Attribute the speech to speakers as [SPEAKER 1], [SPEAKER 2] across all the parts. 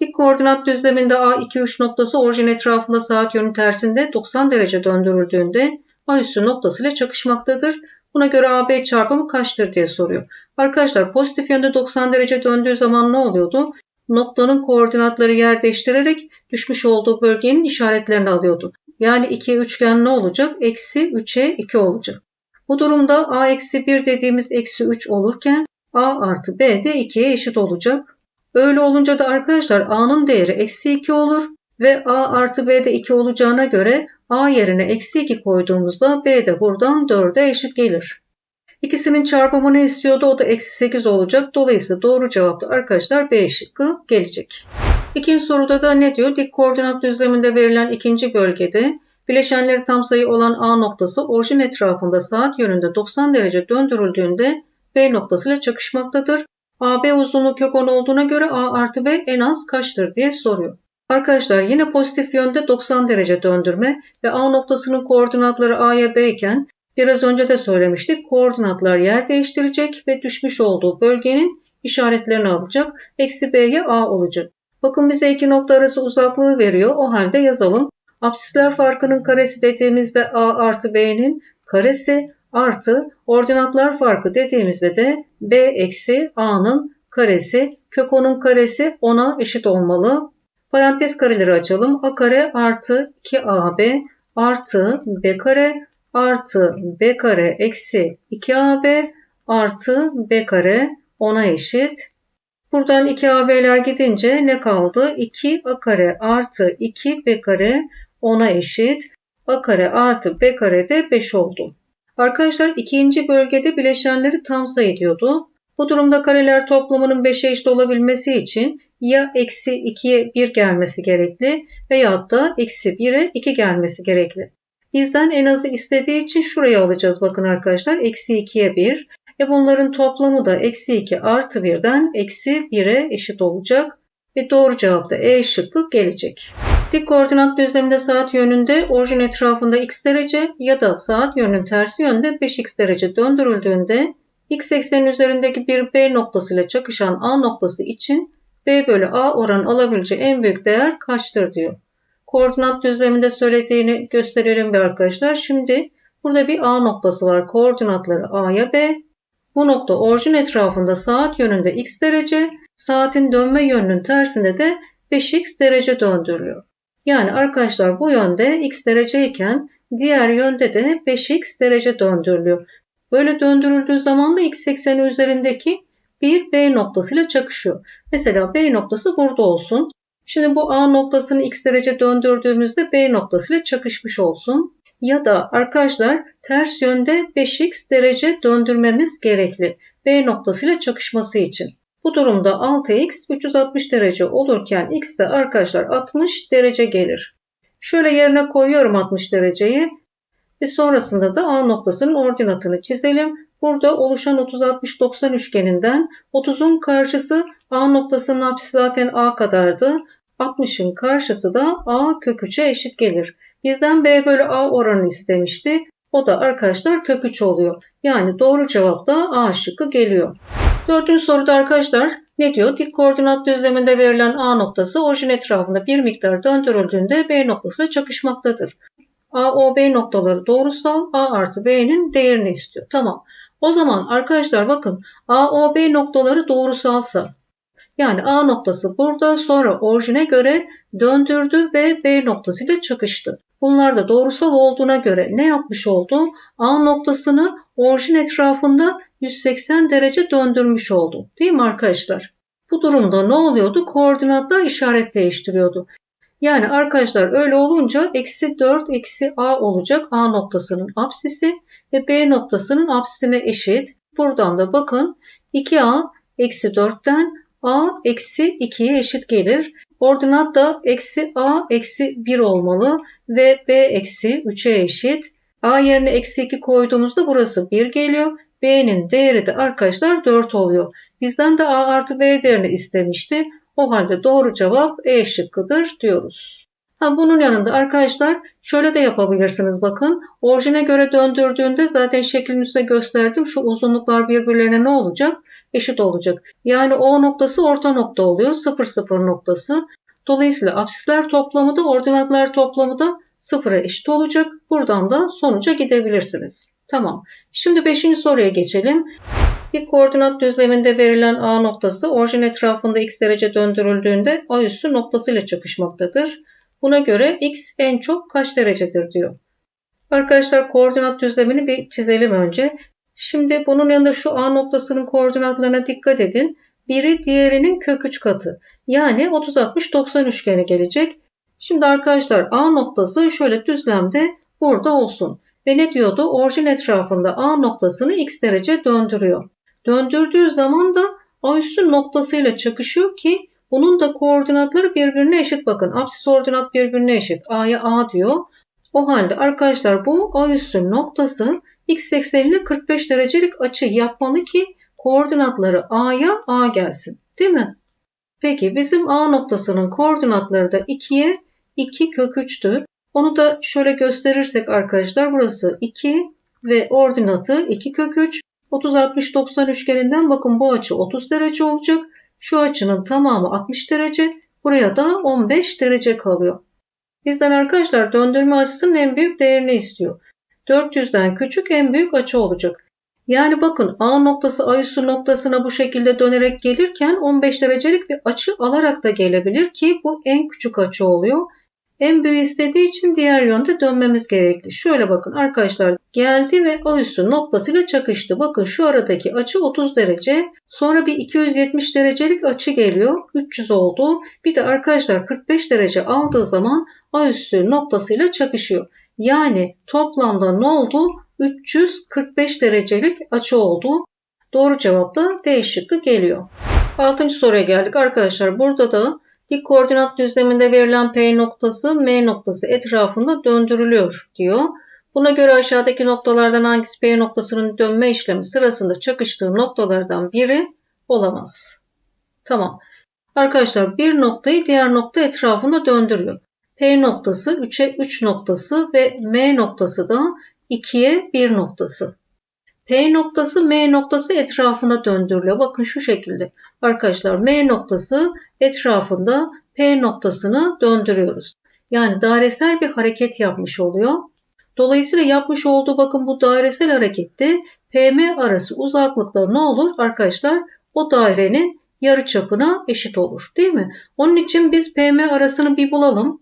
[SPEAKER 1] Dik koordinat düzleminde A 2 3 noktası orijin etrafında saat yönü tersinde 90 derece döndürüldüğünde A üssü noktasıyla çakışmaktadır. Buna göre AB çarpımı kaçtır diye soruyor. Arkadaşlar pozitif yönde 90 derece döndüğü zaman ne oluyordu? Noktanın koordinatları yer değiştirerek düşmüş olduğu bölgenin işaretlerini alıyordu. Yani 2 üçgen ne olacak? Eksi 3'e 2 olacak. Bu durumda A eksi 1 dediğimiz eksi 3 olurken A artı B de 2'ye eşit olacak. Öyle olunca da arkadaşlar A'nın değeri eksi 2 olur ve A artı B de 2 olacağına göre A yerine eksi 2 koyduğumuzda B de buradan 4'e eşit gelir. İkisinin çarpımını istiyordu o da eksi 8 olacak. Dolayısıyla doğru cevap da arkadaşlar B şıkkı gelecek. İkinci soruda da ne diyor? Dik koordinat düzleminde verilen ikinci bölgede bileşenleri tam sayı olan A noktası orijin etrafında saat yönünde 90 derece döndürüldüğünde B noktasıyla çakışmaktadır. AB uzunluğu kök 10 olduğuna göre A artı B en az kaçtır diye soruyor. Arkadaşlar yine pozitif yönde 90 derece döndürme ve A noktasının koordinatları A'ya B iken biraz önce de söylemiştik koordinatlar yer değiştirecek ve düşmüş olduğu bölgenin işaretlerini alacak. Eksi B'ye A olacak. Bakın bize iki nokta arası uzaklığı veriyor. O halde yazalım. Absisler farkının karesi dediğimizde A artı B'nin karesi artı ordinatlar farkı dediğimizde de b eksi a'nın karesi kök 10'un karesi 10'a eşit olmalı. Parantez kareleri açalım. a kare artı 2ab artı b kare artı b kare eksi 2ab artı b kare 10'a eşit. Buradan 2ab'ler gidince ne kaldı? 2a kare artı 2b kare 10'a eşit. a kare artı b kare de 5 oldu. Arkadaşlar ikinci bölgede bileşenleri tam sayı diyordu. Bu durumda kareler toplamının 5'e eşit olabilmesi için ya eksi 2'ye 1 gelmesi gerekli veya da eksi 1'e 2 gelmesi gerekli. Bizden en azı istediği için şuraya alacağız bakın arkadaşlar. Eksi 2'ye 1. E bunların toplamı da eksi 2 artı 1'den eksi 1'e eşit olacak. Ve doğru cevap da E şıkkı gelecek. Dik koordinat düzleminde saat yönünde orijin etrafında x derece ya da saat yönünün tersi yönde 5x derece döndürüldüğünde x eksenin üzerindeki bir B noktasıyla çakışan A noktası için B bölü A oranı alabileceği en büyük değer kaçtır diyor. Koordinat düzleminde söylediğini gösterelim bir arkadaşlar. Şimdi burada bir A noktası var. Koordinatları A'ya B. Bu nokta orijin etrafında saat yönünde x derece, saatin dönme yönünün tersinde de 5x derece döndürülüyor. Yani arkadaşlar bu yönde x derece iken diğer yönde de 5x derece döndürülüyor. Böyle döndürüldüğü zaman da x ekseni üzerindeki bir B noktasıyla çakışıyor. Mesela B noktası burada olsun. Şimdi bu A noktasını x derece döndürdüğümüzde B noktasıyla çakışmış olsun. Ya da arkadaşlar ters yönde 5x derece döndürmemiz gerekli. B noktasıyla çakışması için. Bu durumda 6x 360 derece olurken x de arkadaşlar 60 derece gelir. Şöyle yerine koyuyorum 60 dereceyi. Ve sonrasında da A noktasının ordinatını çizelim. Burada oluşan 30-60-90 üçgeninden 30'un karşısı A noktasının apsisi zaten A kadardı. 60'ın karşısı da A kök 3'e eşit gelir. Bizden B bölü A oranı istemişti. O da arkadaşlar kök 3 oluyor. Yani doğru cevap da A şıkkı geliyor. Dördüncü soruda arkadaşlar ne diyor? Dik koordinat düzleminde verilen A noktası orijin etrafında bir miktar döndürüldüğünde B noktasıyla çakışmaktadır. A, O, B noktaları doğrusal A artı B'nin değerini istiyor. Tamam. O zaman arkadaşlar bakın A, O, B noktaları doğrusalsa yani A noktası burada sonra orijine göre döndürdü ve B noktasıyla çakıştı. Bunlar da doğrusal olduğuna göre ne yapmış oldu? A noktasını orijin etrafında 180 derece döndürmüş oldu. Değil mi arkadaşlar? Bu durumda ne oluyordu? Koordinatlar işaret değiştiriyordu. Yani arkadaşlar öyle olunca eksi 4 eksi a olacak a noktasının apsisi ve b noktasının apsisine eşit. Buradan da bakın 2a eksi 4'ten a eksi 2'ye eşit gelir. Ordinat da eksi a eksi 1 olmalı ve b eksi 3'e eşit. a yerine eksi 2 koyduğumuzda burası 1 geliyor. b'nin değeri de arkadaşlar 4 oluyor. Bizden de a artı b değerini istemişti. O halde doğru cevap E şıkkıdır diyoruz. Ha, bunun yanında arkadaşlar şöyle de yapabilirsiniz bakın. Orijine göre döndürdüğünde zaten şeklin üstüne gösterdim. Şu uzunluklar birbirlerine ne olacak? Eşit olacak. Yani O noktası orta nokta oluyor. 0 0 noktası. Dolayısıyla absisler toplamı da ordinatlar toplamı da sıfıra eşit olacak. Buradan da sonuca gidebilirsiniz. Tamam. Şimdi 5. soruya geçelim. Bir koordinat düzleminde verilen A noktası orijin etrafında x derece döndürüldüğünde A üssü noktasıyla çakışmaktadır. Buna göre x en çok kaç derecedir diyor. Arkadaşlar koordinat düzlemini bir çizelim önce. Şimdi bunun yanında şu A noktasının koordinatlarına dikkat edin. Biri diğerinin kök 3 katı. Yani 30 60 90 üçgeni gelecek. Şimdi arkadaşlar A noktası şöyle düzlemde burada olsun. Ve ne diyordu? Orijin etrafında A noktasını x derece döndürüyor. Döndürdüğü zaman da A üssü noktasıyla çakışıyor ki bunun da koordinatları birbirine eşit bakın. Apsis ordinat birbirine eşit. A'ya A diyor. O halde arkadaşlar bu A üssü noktası x eksenine 45 derecelik açı yapmalı ki koordinatları A'ya A gelsin. Değil mi? Peki bizim A noktasının koordinatları da 2'ye 2 kök 3'tür. Onu da şöyle gösterirsek arkadaşlar burası 2 ve ordinatı 2 kök 3. 30 60 90 üçgeninden bakın bu açı 30 derece olacak. Şu açının tamamı 60 derece. Buraya da 15 derece kalıyor. Bizden arkadaşlar döndürme açısının en büyük değerini istiyor. 400'den küçük en büyük açı olacak. Yani bakın A noktası A üssü noktasına bu şekilde dönerek gelirken 15 derecelik bir açı alarak da gelebilir ki bu en küçük açı oluyor. Büyük istediği için diğer yönde dönmemiz gerekli. Şöyle bakın arkadaşlar geldi ve A üssü noktasıyla çakıştı. Bakın şu aradaki açı 30 derece. Sonra bir 270 derecelik açı geliyor. 300 oldu. Bir de arkadaşlar 45 derece aldığı zaman A üssü noktasıyla çakışıyor. Yani toplamda ne oldu? 345 derecelik açı oldu. Doğru cevap da D şıkkı geliyor. Altıncı soruya geldik arkadaşlar. Burada da bir koordinat düzleminde verilen P noktası M noktası etrafında döndürülüyor diyor. Buna göre aşağıdaki noktalardan hangisi P noktasının dönme işlemi sırasında çakıştığı noktalardan biri olamaz. Tamam. Arkadaşlar bir noktayı diğer nokta etrafında döndürüyor. P noktası 3'e 3 noktası ve M noktası da 2'ye 1 noktası. P noktası M noktası etrafında döndürülüyor. Bakın şu şekilde. Arkadaşlar M noktası etrafında P noktasını döndürüyoruz. Yani dairesel bir hareket yapmış oluyor. Dolayısıyla yapmış olduğu bakın bu dairesel harekette PM arası uzaklıkları ne olur? Arkadaşlar o dairenin yarı çapına eşit olur değil mi? Onun için biz PM arasını bir bulalım.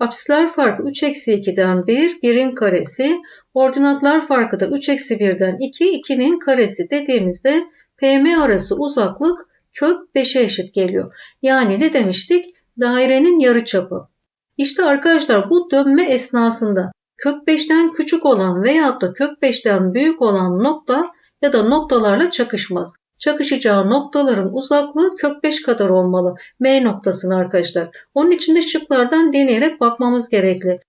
[SPEAKER 1] Apsisler farkı 3 eksi 2'den 1, 1'in karesi. Ordinatlar farkı da 3 eksi 1'den 2, 2'nin karesi dediğimizde PM arası uzaklık kök 5'e eşit geliyor. Yani ne demiştik? Dairenin yarıçapı. İşte arkadaşlar bu dönme esnasında kök 5'ten küçük olan veyahut da kök 5'ten büyük olan nokta ya da noktalarla çakışmaz. Çakışacağı noktaların uzaklığı kök 5 kadar olmalı. M noktasını arkadaşlar. Onun için de şıklardan deneyerek bakmamız gerekli.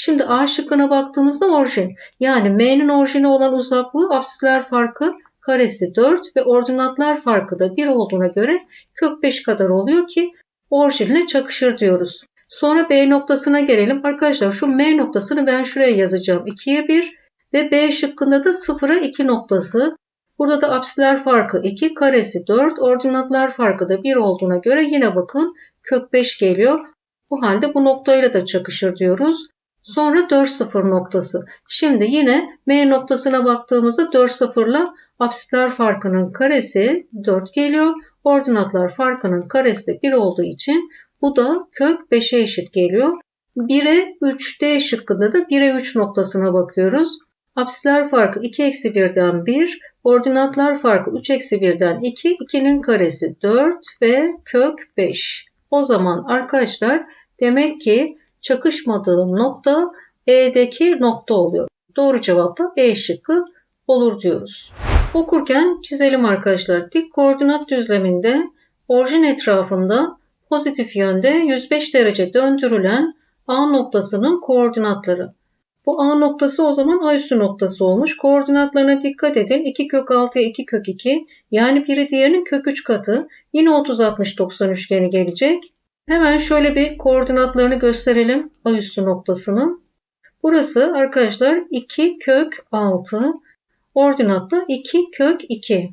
[SPEAKER 1] Şimdi A şıkkına baktığımızda orijin. Yani M'nin orijini olan uzaklığı absisler farkı karesi 4 ve ordinatlar farkı da 1 olduğuna göre kök 5 kadar oluyor ki orijinle çakışır diyoruz. Sonra B noktasına gelelim. Arkadaşlar şu M noktasını ben şuraya yazacağım. 2'ye 1 ve B şıkkında da 0'a 2 noktası. Burada da apsiler farkı 2, karesi 4, ordinatlar farkı da 1 olduğuna göre yine bakın kök 5 geliyor. Bu halde bu noktayla da çakışır diyoruz. Sonra 4 0 noktası. Şimdi yine M noktasına baktığımızda 4 0 ile apsisler farkının karesi 4 geliyor. Ordinatlar farkının karesi de 1 olduğu için bu da kök 5'e eşit geliyor. 1'e 3 D şıkkında da 1'e 3 noktasına bakıyoruz. Apsisler farkı 2 eksi 1'den 1, ordinatlar farkı 3 eksi 1'den 2, 2'nin karesi 4 ve kök 5. O zaman arkadaşlar demek ki çakışmadığım nokta E'deki nokta oluyor. Doğru cevap da E şıkkı olur diyoruz. Okurken çizelim arkadaşlar. Dik koordinat düzleminde orijin etrafında pozitif yönde 105 derece döndürülen A noktasının koordinatları. Bu A noktası o zaman A üssü noktası olmuş. Koordinatlarına dikkat edin. 2 kök 6'ya 2 kök 2. Yani biri diğerinin kök 3 katı. Yine 30 60 90 üçgeni gelecek. Hemen şöyle bir koordinatlarını gösterelim A üssü noktasının. Burası arkadaşlar 2 kök 6. Ordinatta 2 kök 2.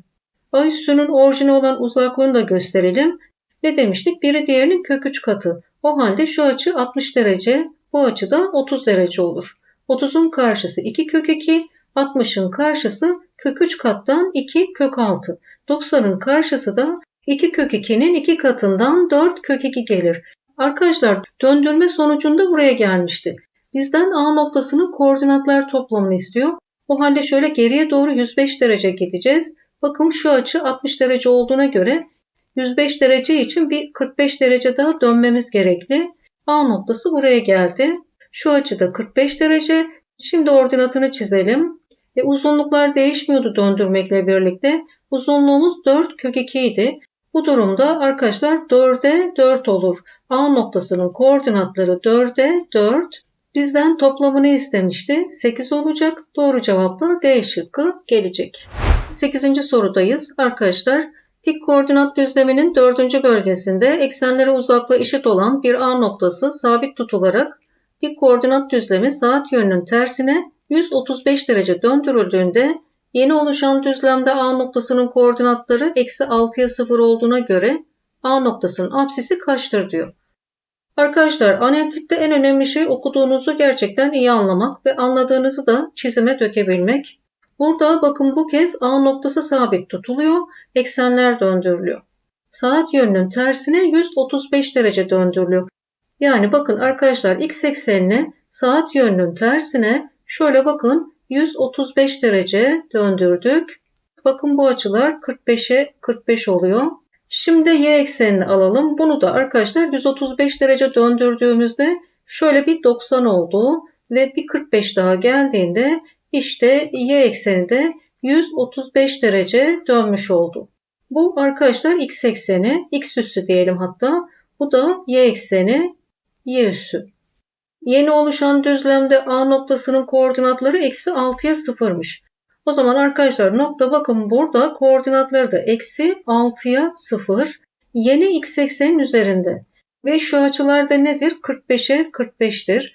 [SPEAKER 1] A üssünün orijine olan uzaklığını da gösterelim. Ne demiştik? Biri diğerinin kök 3 katı. O halde şu açı 60 derece, bu açı da 30 derece olur. 30'un karşısı 2 kök 2, 60'ın karşısı kök 3 kattan 2 kök 6. 90'ın karşısı da 2 kök 2'nin 2 katından 4 kök 2 gelir. Arkadaşlar döndürme sonucunda buraya gelmişti. Bizden A noktasının koordinatlar toplamını istiyor. O halde şöyle geriye doğru 105 derece gideceğiz. Bakın şu açı 60 derece olduğuna göre 105 derece için bir 45 derece daha dönmemiz gerekli. A noktası buraya geldi. Şu açıda 45 derece. Şimdi ordinatını çizelim. E, uzunluklar değişmiyordu döndürmekle birlikte. Uzunluğumuz 4 kök 2 idi. Bu durumda arkadaşlar 4'e 4 olur. A noktasının koordinatları 4'e 4. Bizden toplamını istemişti. 8 olacak. Doğru cevapla D şıkkı gelecek. 8. sorudayız. Arkadaşlar dik koordinat düzleminin 4. bölgesinde eksenlere uzaklığı eşit olan bir A noktası sabit tutularak dik koordinat düzlemi saat yönünün tersine 135 derece döndürüldüğünde yeni oluşan düzlemde A noktasının koordinatları eksi 6'ya 0 olduğuna göre A noktasının apsisi kaçtır diyor. Arkadaşlar analitikte en önemli şey okuduğunuzu gerçekten iyi anlamak ve anladığınızı da çizime dökebilmek. Burada bakın bu kez A noktası sabit tutuluyor, eksenler döndürülüyor. Saat yönünün tersine 135 derece döndürülüyor. Yani bakın arkadaşlar x eksenine saat yönünün tersine şöyle bakın 135 derece döndürdük. Bakın bu açılar 45'e 45 oluyor. Şimdi y eksenini alalım. Bunu da arkadaşlar 135 derece döndürdüğümüzde şöyle bir 90 oldu ve bir 45 daha geldiğinde işte y ekseni de 135 derece dönmüş oldu. Bu arkadaşlar x ekseni, x üssü diyelim hatta. Bu da y ekseni, y üssü. Yeni oluşan düzlemde A noktasının koordinatları eksi 6'ya 0'mış. O zaman arkadaşlar nokta bakın burada koordinatları da eksi 6'ya 0. Yeni x eksenin üzerinde. Ve şu açılar da nedir? 45'e 45'tir.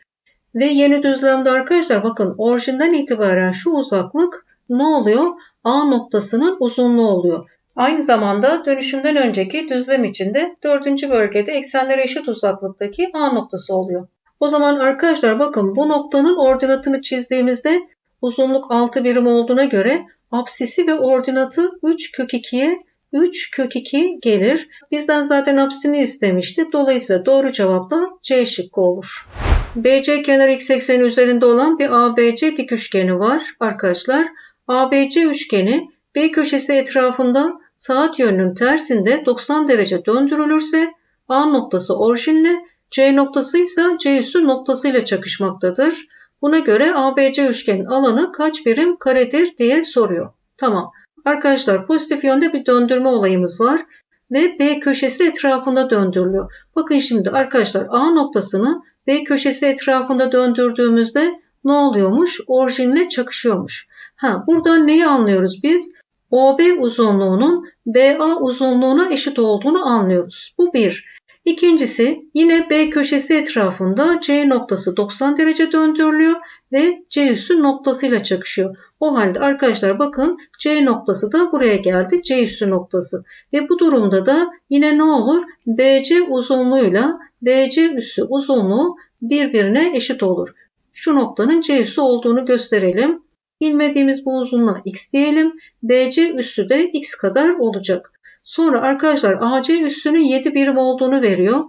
[SPEAKER 1] Ve yeni düzlemde arkadaşlar bakın orijinden itibaren şu uzaklık ne oluyor? A noktasının uzunluğu oluyor. Aynı zamanda dönüşümden önceki düzlem içinde dördüncü bölgede eksenlere eşit uzaklıktaki A noktası oluyor. O zaman arkadaşlar bakın bu noktanın ordinatını çizdiğimizde uzunluk 6 birim olduğuna göre apsisi ve ordinatı 3 kök 2'ye 3 kök 2 gelir. Bizden zaten apsisini istemişti. Dolayısıyla doğru cevap da C şıkkı olur. BC kenar x ekseni üzerinde olan bir ABC dik üçgeni var arkadaşlar. ABC üçgeni B köşesi etrafında saat yönünün tersinde 90 derece döndürülürse A noktası orijinle C noktası ise C üssü noktasıyla çakışmaktadır. Buna göre ABC üçgenin alanı kaç birim karedir diye soruyor. Tamam. Arkadaşlar pozitif yönde bir döndürme olayımız var ve B köşesi etrafında döndürülüyor. Bakın şimdi arkadaşlar A noktasını B köşesi etrafında döndürdüğümüzde ne oluyormuş? Orijinle çakışıyormuş. Ha, buradan neyi anlıyoruz biz? OB uzunluğunun BA uzunluğuna eşit olduğunu anlıyoruz. Bu bir. İkincisi yine B köşesi etrafında C noktası 90 derece döndürülüyor ve C üssü noktasıyla çakışıyor. O halde arkadaşlar bakın C noktası da buraya geldi. C üssü noktası. Ve bu durumda da yine ne olur? BC uzunluğuyla BC üssü uzunluğu birbirine eşit olur. Şu noktanın C üssü olduğunu gösterelim. Bilmediğimiz bu uzunluğa x diyelim. BC üssü de x kadar olacak. Sonra arkadaşlar AC üssünün 7 birim olduğunu veriyor.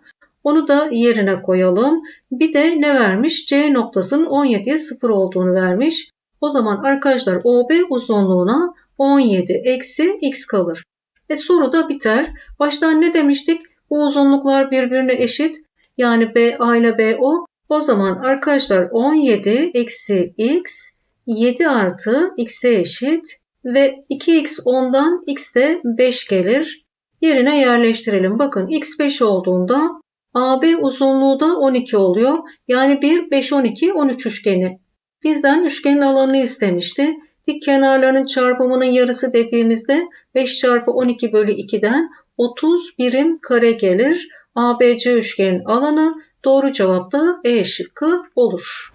[SPEAKER 1] Onu da yerine koyalım. Bir de ne vermiş? C noktasının 17'ye 0 olduğunu vermiş. O zaman arkadaşlar OB uzunluğuna 17 eksi x kalır. E soru da biter. Baştan ne demiştik? Bu uzunluklar birbirine eşit. Yani BA ile BO. O zaman arkadaşlar 17 eksi x 7 artı x'e eşit ve 2x 10'dan x de 5 gelir. Yerine yerleştirelim. Bakın x 5 olduğunda AB uzunluğu da 12 oluyor. Yani 1, 5, 12, 13 üçgeni. Bizden üçgenin alanını istemişti. Dik kenarlarının çarpımının yarısı dediğimizde 5 çarpı 12 bölü 2'den 30 birim kare gelir. ABC üçgenin alanı doğru cevap da E şıkkı olur.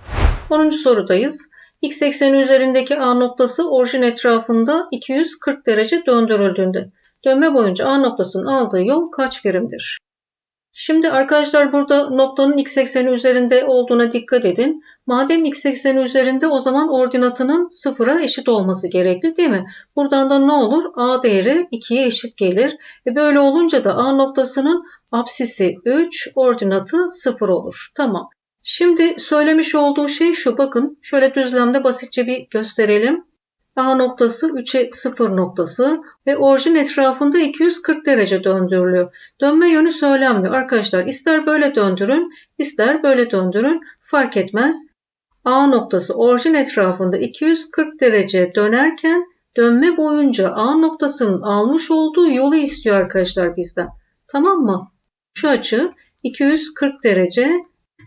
[SPEAKER 1] 10. sorudayız. X ekseni üzerindeki A noktası orijin etrafında 240 derece döndürüldüğünde dönme boyunca A noktasının aldığı yol kaç birimdir? Şimdi arkadaşlar burada noktanın x ekseni üzerinde olduğuna dikkat edin. Madem x ekseni üzerinde o zaman ordinatının sıfıra eşit olması gerekli değil mi? Buradan da ne olur? A değeri 2'ye eşit gelir. E böyle olunca da A noktasının apsisi 3, ordinatı 0 olur. Tamam. Şimdi söylemiş olduğu şey şu bakın şöyle düzlemde basitçe bir gösterelim. A noktası 3'e 0 noktası ve orijin etrafında 240 derece döndürülüyor. Dönme yönü söylenmiyor. Arkadaşlar ister böyle döndürün ister böyle döndürün fark etmez. A noktası orijin etrafında 240 derece dönerken dönme boyunca A noktasının almış olduğu yolu istiyor arkadaşlar bizden. Tamam mı? Şu açı 240 derece.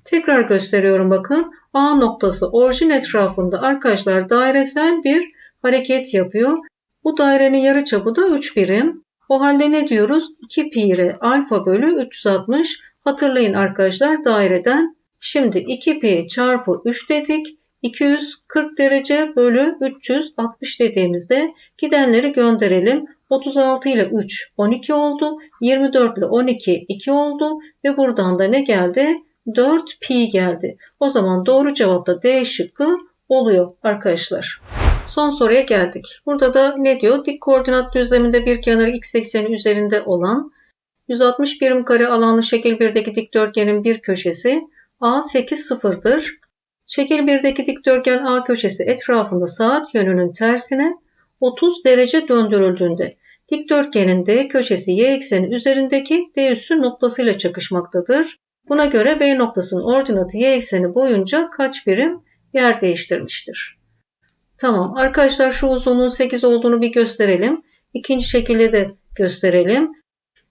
[SPEAKER 1] Tekrar gösteriyorum bakın. A noktası orijin etrafında arkadaşlar dairesel bir hareket yapıyor. Bu dairenin yarıçapı da 3 birim. O halde ne diyoruz? 2 pi alfa bölü 360. Hatırlayın arkadaşlar daireden. Şimdi 2 pi çarpı 3 dedik. 240 derece bölü 360 dediğimizde gidenleri gönderelim. 36 ile 3 12 oldu. 24 ile 12 2 oldu. Ve buradan da ne geldi? 4 pi geldi. O zaman doğru cevap da D şıkkı oluyor arkadaşlar. Son soruya geldik. Burada da ne diyor? Dik koordinat düzleminde bir kenarı x ekseni üzerinde olan 160 birim kare alanlı şekil 1'deki dikdörtgenin bir köşesi A 8 sıfırdır. Şekil 1'deki dikdörtgen A köşesi etrafında saat yönünün tersine 30 derece döndürüldüğünde dikdörtgenin D köşesi y ekseni üzerindeki D üssü noktasıyla çakışmaktadır. Buna göre B noktasının ordinatı y ekseni boyunca kaç birim yer değiştirmiştir? Tamam arkadaşlar şu uzunluğun 8 olduğunu bir gösterelim. İkinci şekilde de gösterelim.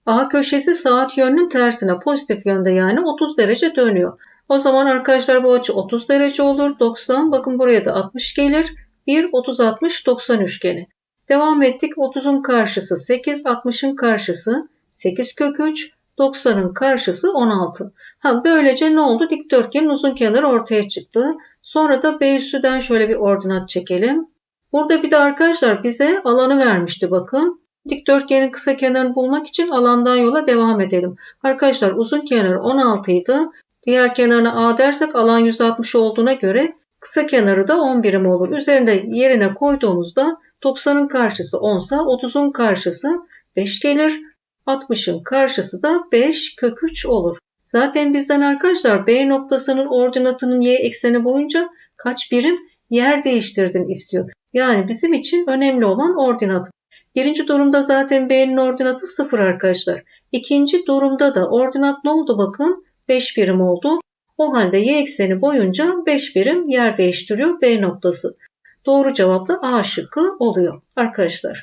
[SPEAKER 1] A köşesi saat yönünün tersine pozitif yönde yani 30 derece dönüyor. O zaman arkadaşlar bu açı 30 derece olur. 90 bakın buraya da 60 gelir. 1 30 60 90 üçgeni. Devam ettik. 30'un karşısı 8, 60'ın karşısı 8 kök 3, 90'ın karşısı 16. Ha böylece ne oldu? Dikdörtgenin uzun kenarı ortaya çıktı. Sonra da B üssüden şöyle bir ordinat çekelim. Burada bir de arkadaşlar bize alanı vermişti bakın. Dikdörtgenin kısa kenarını bulmak için alandan yola devam edelim. Arkadaşlar uzun kenarı 16 idi. Diğer kenarına A dersek alan 160 olduğuna göre kısa kenarı da 10 birim olur. Üzerinde yerine koyduğumuzda 90'ın karşısı 10 sa 30'un karşısı 5 gelir. 60'ın karşısı da 5 kök 3 olur. Zaten bizden arkadaşlar B noktasının ordinatının y ekseni boyunca kaç birim yer değiştirdin istiyor. Yani bizim için önemli olan ordinat. Birinci durumda zaten B'nin ordinatı 0 arkadaşlar. İkinci durumda da ordinat ne oldu bakın? 5 birim oldu. O halde y ekseni boyunca 5 birim yer değiştiriyor B noktası. Doğru cevap da A şıkkı oluyor arkadaşlar.